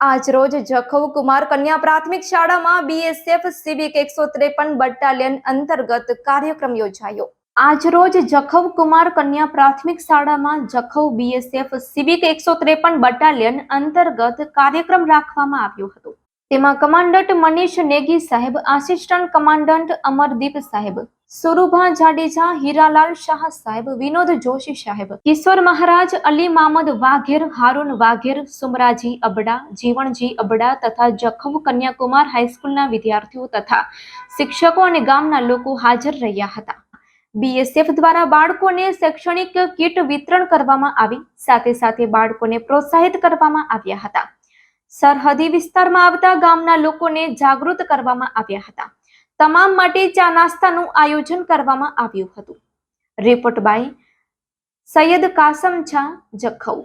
આજરોજ જખૌ કુમાર કન્યા પ્રાથમિક શાળામાં બીએસએફ સિવિક એકસો ત્રેપન બટાલિયન અંતર્ગત કાર્યક્રમ યોજાયો. આજરોજ જખૌ કુમાર કન્યા પ્રાથમિક શાળામાં જખૌ બીએસએફ સિવિક એકસો ત્રેપન બટાલિયન અંતર્ગત કાર્યક્રમ રાખવામાં આવ્યો હતો. તેમાં કમાન્ડન્ટ મનીષ નેગી સાહેબ, આસિસ્ટન્ટ કમાન્ડન્ટ અમરદીપ સાહેબ, સુરુભા જાડેજા, હીરાલાલ શાહ સાહેબ, વિનોદ જોશી સાહેબ, કિશોર મહારાજ, અલી મામદ વાઘેર, હારૂન વાઘેર, સુમરાજી અબડા, જીવણજી અબડા તથા જખવ કન્યાકુમાર હાઈસ્કૂલના વિદ્યાર્થીઓ તથા શિક્ષકો અને ગામના લોકો હાજર રહ્યા હતા. બીએસએફ દ્વારા બાળકોને શૈક્ષણિક કીટ વિતરણ કરવામાં આવી. સાથે સાથે બાળકોને પ્રોત્સાહિત કરવામાં આવ્યા હતા. સરહદી વિસ્તારમાં આવતા ગામના લોકોને જાગૃત કરવામાં આવ્યા હતા. તમામ માટે ચા નાસ્તાનું આયોજન કરવામાં આવ્યું હતું. રિપોર્ટ બાય સૈયદ કાસમ છા જખૌ.